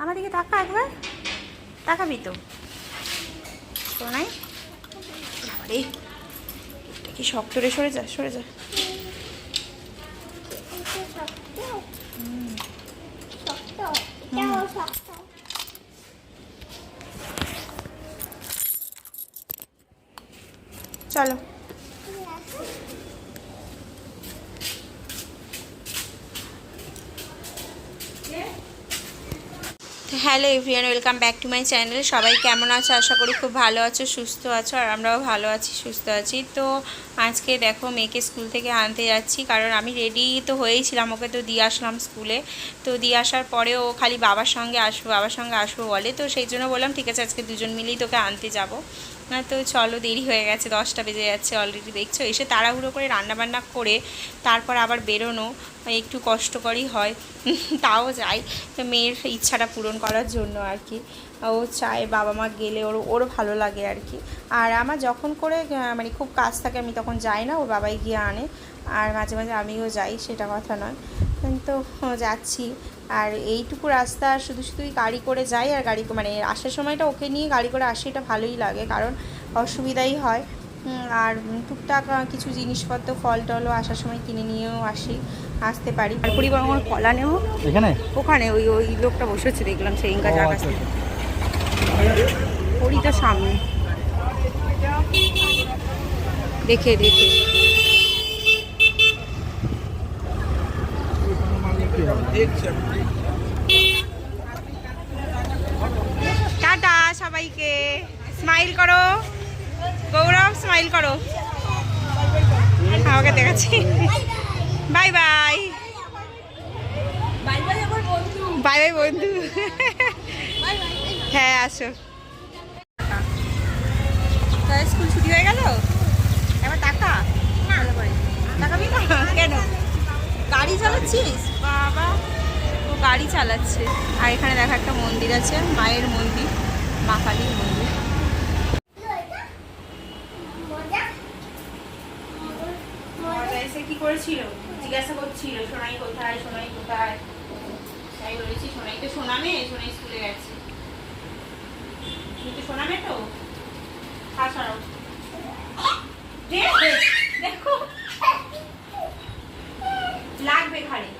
আমার দিকে তাকা একবার। তাকাবি তো। শোনাই আরে এটা কি শক্ত রে, সরে যা সরে যা। চলো। Hello everyone welcome back to my channel. সবাই কেমন আছো? আশা করি খুব ভালো আছো, সুস্থ আছো, আর আমরাও ভালো আছি, সুস্থ আছি। তো আজকে দেখো মেয়েকে স্কুল থেকে আনতে যাচ্ছি, কারণ আমি রেডি তো হয়েইছিলাম ওকে তো দিয়ে আসলাম স্কুলে। তো দিয়ে আসার পরেও খালি বাবার সঙ্গে আসব, বাবার সঙ্গে আসব বলে। তো সেই জন্য বললাম, ঠিক আছে, আজকে দুজন মিলেই তোকে আনতে যাব। না তো চলো দেরি হয়ে গেছে, দশটা বেজে যাচ্ছে অলরেডি দেখছ। এসে তাড়াহুড়ো করে রান্নাবান্না করে তারপর আবার বেরোনো একটু কষ্টকরই হয়। তাও যাই, তো মেয়ের ইচ্ছাটা পূরণ করার জন্য আর কি। ও চায় বাবা মা গেলে ওর ওরও ভালো লাগে আর কি। আর আমার যখন করে মানে খুব কাজ থাকে, আমি তখন যাই না, ওর বাবাই গিয়ে আনে। আর মাঝে মাঝে আমিও যাই, সেটা কথা নয়। তো যাচ্ছি। আর এইটুকু রাস্তা শুধু শুধুই গাড়ি করে যাই আর গাড়ি মানে আসার সময়টা ওকে নিয়ে গাড়ি করে আসি এটা ভালোই লাগে কারণ অসুবিধাই হয়। আর টুকটাক কিছু জিনিসপত্র ফল টলও আসার সময় কিনে নিয়েও আসি আসতে পারি। আর পরিবার আমার কলা নেব? এখানে? ওখানে ওই ওই লোকটা বসেছে দেখলাম সেই কাছে ওরই তো সামনে। দেখে দেখে। টাটা স্মাইল করো। গৌরব, স্মাইল করো। আমাকে দেখাচ্ছি। Bye bye. বাই বাই বন্ধু। হ্যাঁ আসো। স্কুল ছুটি হয়ে গেল? এবার টাকা? টাকাবি না কেন? গাড়ি চালাচ্ছিস? বাবা, ও গাড়ি চালাচ্ছে। আর এখানে দেখা একটা মন্দির আছে, মায়ের মন্দির, মা কালীর মন্দির মজা এসে কি করেছিল? জিজ্ঞাসা করছিল, সোনাই কোথায় সোনাই কোথায়? তাই বলেছি, সোনাই তো সোনামে, সোনাই স্কুলে গেছে। কিন্তু সোনামে তো? দেখো। লাগবে ঘাড়ে।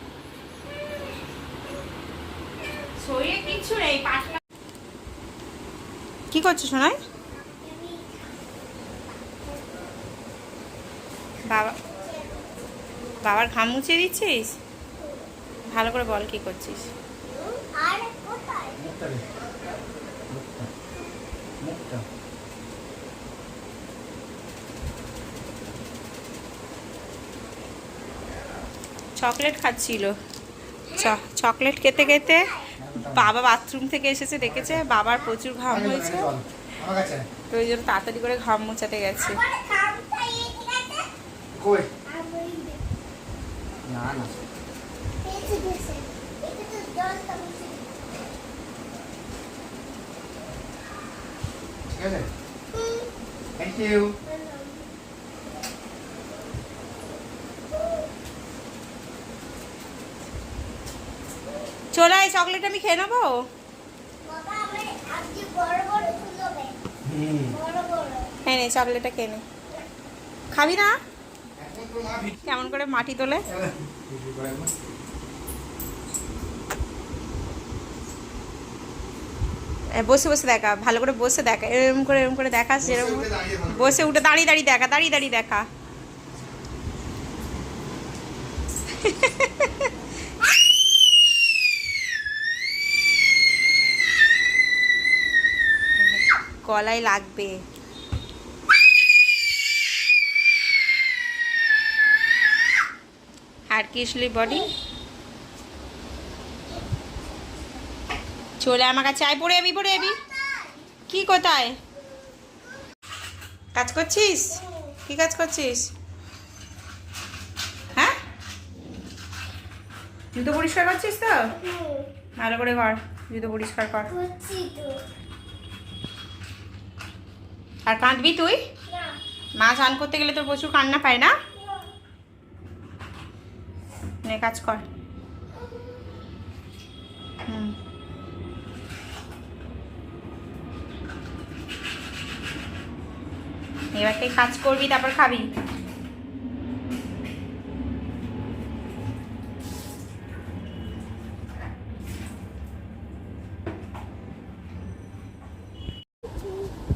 শরীরে কিচ্ছু নেই কি করছ, সোনাই? বাবা বাবার ঘাম মুছিয়ে দিচ্ছিস? ভালো করে বল কি করছিস। চকলেট খাচ্ছিল। চ- চকলেট খেতে খেতে বাবা বাথরুম থেকে এসেছে দেখেছে? বাবার প্রচুর ঘাম হয়েছে। তো ওই জন্য তাড়াতাড়ি করে ঘাম মোছাতে গেছে। কই? না না ঠিক আছে থ্যাংক ইউ চলে আয় চকলেট আমি খেয়ে নেব হ্যাঁ নে চকলেটটা খেয়ে নে। খাবি না? কেমন করে মাটি তোলে? বসে বসে দেখা ভালো করে বসে দেখা এরকম করে এরকম করে দেখা যেরকম বসে উঠে দাঁড়িয়ে বসে উঠে দাঁড়িয়ে দাঁড়িয়ে দেখা দাঁড়িয়ে দাঁড়িয়ে দেখা। গলায় লাগবে। হারকিসলি বডি চলে আমার কাছে আয় পড়ে যাবি পড়ে যাবি কি কোথায়? কাজ করছিস? কি কাজ করছিস? হ্যাঁ? জুতো পরিষ্কার করছিস তো? ভালো করে কর জুতো পরিষ্কার কর। আর কাঁদবি তুই? মা স্নান করতে গেলে তোর প্রচুর কান্না পায় না? নে কাজ কর। এবার তুই কাজ করবি তারপর খাবি।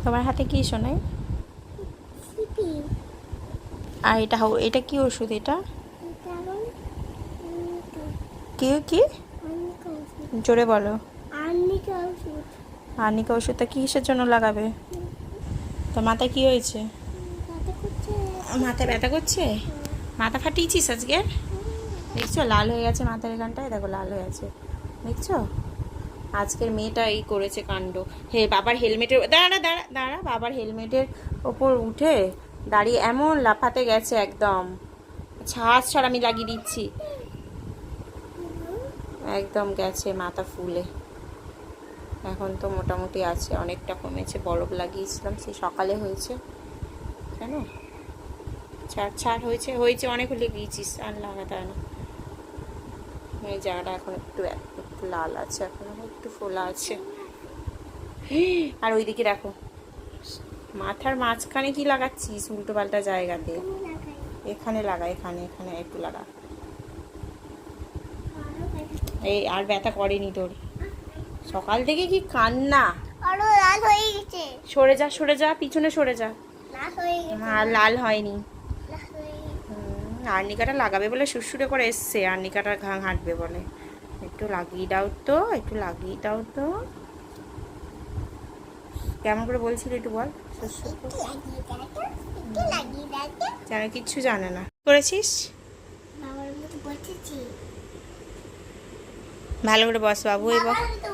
তোমার হাতে কি শোনায় আর এটা এটা কি ওষুধ এটা? কি কি? জোরে বলো। আর্নিকা ওষুধ আর্নিকা ওষুধটা কিসের জন্য লাগাবে? তো মাথা কি হয়েছে? মাথায় ব্যথা করছে? মাথা ফাটিয়েছিস আজকে? দেখছ, লাল হয়ে গেছে মাথার এখানটায়? দেখো, লাল হয়ে আছে। দেখছ? আজকের মেয়েটা এই করেছে কাণ্ড। হে, বাবার হেলমেটের দাঁড়া দাঁড়া দাঁড়া। বাবার হেলমেটের ওপর উঠে দাঁড়িয়ে এমন লাফাতে গেছে একদম। ছাড় ছাড়, আমি লাগিয়ে দিচ্ছি। একদম গেছে মাথা ফুলে। এখন তো মোটামুটি আছে, অনেকটা কমেছে। বরফ লাগিয়েছিলাম সে সকালে হয়েছে। কেন? ছাড় ছাড়, হয়েছে হয়েছে অনেক লেগিয়েছিস, আর লাগাতে হয় না। এই জায়গাটা এখন একটু একটু লাল আছে, এখন একটু ফোলা আছে। আর ওইদিকে দেখো, মাথার মাঝখানে কি লাগাচ্ছিস? উল্টো পাল্টা জায়গাতে। এখানে লাগা, এখানে এখানে একটু লাগা। এই আর ব্যথা করেনি তোর। সকাল থেকে কি কান্না? আরও লাল হয়ে গেছে। সরে যা সরে যা পিছনে সরে যা। আর লাল হয়নি। হয়ে আর্নিকাটা লাগাবে বলে সুরসুরে করে এসছে আর্নিকাটা ঘা হাঁটবে বলে। একটু লাগিয়ে দাও তো একটু লাগিয়ে দাও তো। কেমন করে বলছিল একটু বল। যেন কিচ্ছু জানে না। করেছিস? ভালো করে বস বাবু মতো